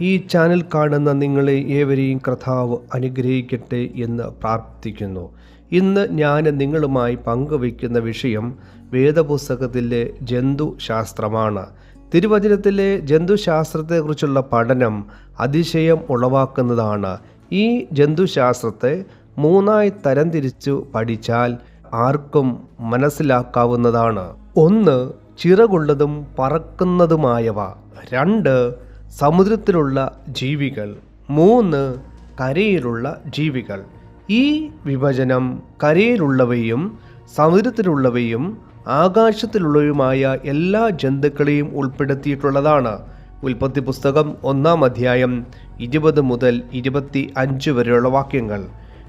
ഈ ചാനൽ കാണുന്ന നിങ്ങളെ ഏവരെയും കർത്താവ് അനുഗ്രഹിക്കട്ടെ എന്ന് പ്രാർത്ഥിക്കുന്നു. ഇന്ന് ഞാൻ നിങ്ങളുമായി പങ്കുവയ്ക്കുന്ന വിഷയം വേദപുസ്തകത്തിലെ ജന്തുശാസ്ത്രമാണ്. തിരുവചനത്തിലെ ജന്തുശാസ്ത്രത്തെക്കുറിച്ചുള്ള പഠനം അതിശയം ഉളവാക്കുന്നതാണ്. ഈ ജന്തുശാസ്ത്രത്തെ മൂന്നായി തരംതിരിച്ചു പഠിച്ചാൽ ആർക്കും മനസ്സിലാക്കാവുന്നതാണ്. ഒന്ന് ചിറകുള്ളതും പറക്കുന്നതുമായവ. രണ്ട് സമുദ്രത്തിലുള്ള ജീവികൾ. മൂന്ന് കരയിലുള്ള ജീവികൾ. ഈ വിഭജനം കരയിലുള്ളവയും സമുദ്രത്തിലുള്ളവയും ആകാശത്തിലുള്ളവയുമായ എല്ലാ ജന്തുക്കളെയും ഉൾപ്പെടുത്തിയിട്ടുള്ളതാണ്. ഉൽപ്പത്തി പുസ്തകം ഒന്നാം അധ്യായം ഇരുപത് മുതൽ ഇരുപത്തി അഞ്ച് വരെയുള്ള വാക്യങ്ങൾ.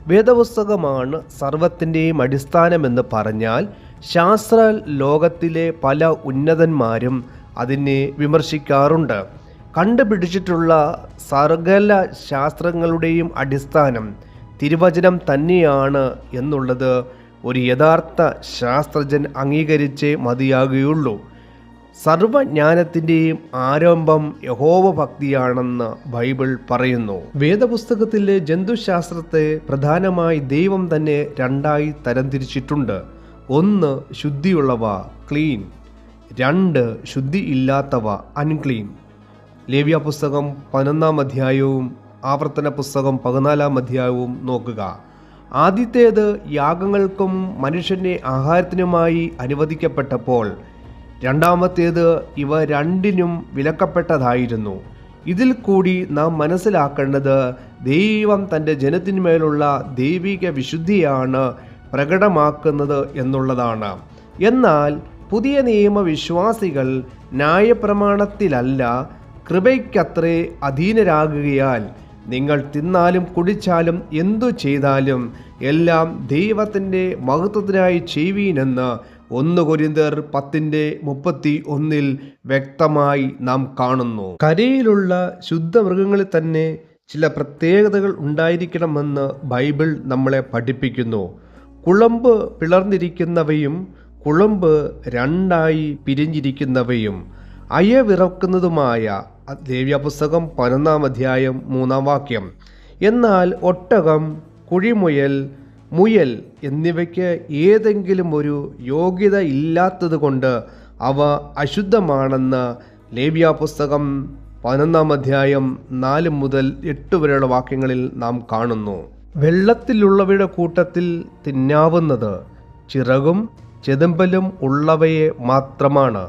വേദപുസ്തകമാണ് സർവത്തിന്റെയും അടിസ്ഥാനമെന്ന് പറഞ്ഞാൽ ശാസ്ത്ര ലോകത്തിലെ പല ഉന്നതന്മാരും അതിനെ വിമർശിക്കാറുണ്ട്. കണ്ടുപിടിച്ചിട്ടുള്ള സർഗല ശാസ്ത്രങ്ങളുടെയും അടിസ്ഥാനം തിരുവചനം തന്നെയാണ് എന്നുള്ളത് ഒരു യഥാർത്ഥ ശാസ്ത്രജ്ഞൻ അംഗീകരിച്ചേ മതിയാകുകയുള്ളൂ. സർവജ്ഞാനത്തിന്റെയും ആരംഭം യഹോവ ഭക്തിയാണെന്ന് ബൈബിൾ പറയുന്നു. വേദപുസ്തകത്തിലെ ജന്തുശാസ്ത്രത്തെ പ്രധാനമായി ദൈവം തന്നെ രണ്ടായി തരംതിരിച്ചിട്ടുണ്ട്. ഒന്ന് ശുദ്ധിയുള്ളവ ക്ലീൻ. രണ്ട് ശുദ്ധി ഇല്ലാത്തവ അൺക്ലീൻ. ലേവ്യ പുസ്തകം പതിനൊന്നാം അധ്യായവും ആവർത്തന പുസ്തകം പതിനാലാം അധ്യായവും നോക്കുക. ആദ്യത്തേത് യാഗങ്ങൾക്കും മനുഷ്യന്റെ ആഹാരത്തിനുമായി അനുവദിക്കപ്പെട്ടപ്പോൾ രണ്ടാമത്തേത് ഇവ രണ്ടിനും വിലക്കപ്പെട്ടതായിരുന്നു. ഇതിൽ കൂടി നാം മനസ്സിലാക്കേണ്ടത് ദൈവം തന്റെ ജനത്തിന്മേലുള്ള ദൈവിക വിശുദ്ധിയാണ് പ്രകടമാക്കുന്നത് എന്നുള്ളതാണ്. എന്നാൽ പുതിയ നിയമവിശ്വാസികൾ ന്യായപ്രമാണത്തിലല്ല കൃപയ്ക്കത്രേ അധീനരാകുകയാൽ നിങ്ങൾ തിന്നാലും കുടിച്ചാലും എന്തു ചെയ്താലും എല്ലാം ദൈവത്തിന്റെ മഹത്വത്തിനായി ചെയ്യുവീനെന്ന് ഒന്ന് കൊരിന്തർ പത്തിന്റെ മുപ്പത്തി ഒന്നിൽ വ്യക്തമായി നാം കാണുന്നു. കരയിലുള്ള ശുദ്ധമൃഗങ്ങളിൽ തന്നെ ചില പ്രത്യേകതകൾ ഉണ്ടായിരിക്കണമെന്ന് ബൈബിൾ നമ്മളെ പഠിപ്പിക്കുന്നു. കുളമ്പ് പിളർന്നിരിക്കുന്നവയും കുളമ്പ് രണ്ടായി പിരിഞ്ഞിരിക്കുന്നവയും അയവിറക്കുന്നതുമായ ദേവ്യപുസ്തകം പതിനൊന്നാം അധ്യായം മൂന്നാം വാക്യം. എന്നാൽ ഒട്ടകം കുഴിമുയൽ മുയൽ എന്നിവയ്ക്ക് ഏതെങ്കിലും ഒരു യോഗ്യത ഇല്ലാത്തതുകൊണ്ട് അവ അശുദ്ധമാണെന്ന് ലേവ്യ പുസ്തകം പതിനൊന്നാം അധ്യായം നാല് മുതൽ എട്ട് വരെയുള്ള വാക്യങ്ങളിൽ നാം കാണുന്നു. വെള്ളത്തിലുള്ളവയുടെ കൂട്ടത്തിൽ തിന്നാവുന്നത് ചിറകും ചെതുമ്പലും ഉള്ളവയെ മാത്രമാണ്.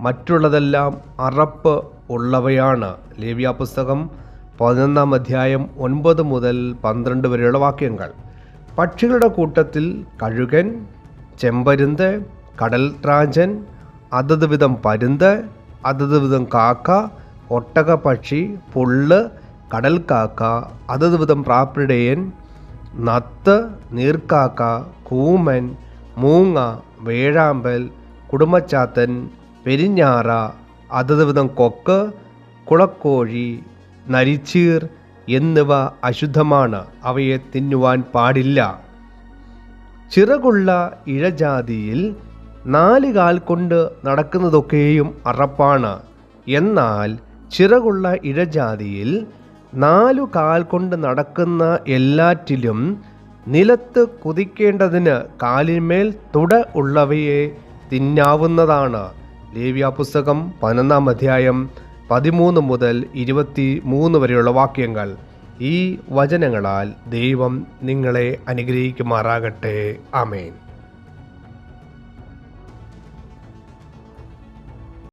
മറ്റുള്ളതെല്ലാം അറപ്പ് ഉള്ളവയാണ്. ലേവ്യ പുസ്തകം പതിനൊന്നാം അധ്യായം ഒൻപത് മുതൽ പന്ത്രണ്ട് വരെയുള്ള വാക്യങ്ങൾ. പക്ഷികളുടെ കൂട്ടത്തിൽ കഴുകൻ ചെമ്പരുന്ത് കടൽ ത്രാഞ്ചൻ അതത് വിധം പരുന്ത് അതത് വിധം കാക്ക ഒട്ടക പക്ഷി പുള്ള് കടൽ കാക്ക അതത് വിധം പ്രാപ്പിടയൻ നത്ത് നീർക്കാക്ക കൂമൻ മൂങ്ങ വേഴാമ്പൽ കുടുംബച്ചാത്തൻ പെരിഞ്ഞാറ അതത് വിധം കൊക്ക് കുളക്കോഴി നരിച്ചീർ എന്നിവ അശുദ്ധമാണ്. അവയെ തിന്നുവാൻ പാടില്ല. ചിറകുള്ള ഇഴജാതിയിൽ നാല് കാൽ കൊണ്ട് നടക്കുന്നതൊക്കെയും അറപ്പാണ്. എന്നാൽ ചിറകുള്ള ഇഴജാതിയിൽ നാലു കാൽ കൊണ്ട് നടക്കുന്ന എല്ലാറ്റിലും നിലത്ത് കുതിക്കേണ്ടതിന് കാലിന്മേൽ തുട ഉള്ളവയെ തിന്നാവുന്നതാണ്. ലേവ്യ പുസ്തകം പതിനൊന്നാം അധ്യായം പതിമൂന്ന് മുതൽ ഇരുപത്തി മൂന്ന് വരെയുള്ള വാക്യങ്ങൾ. ഈ വചനങ്ങളാൽ ദൈവം നിങ്ങളെ അനുഗ്രഹിക്കുമാറാകട്ടെ. ആമേൻ.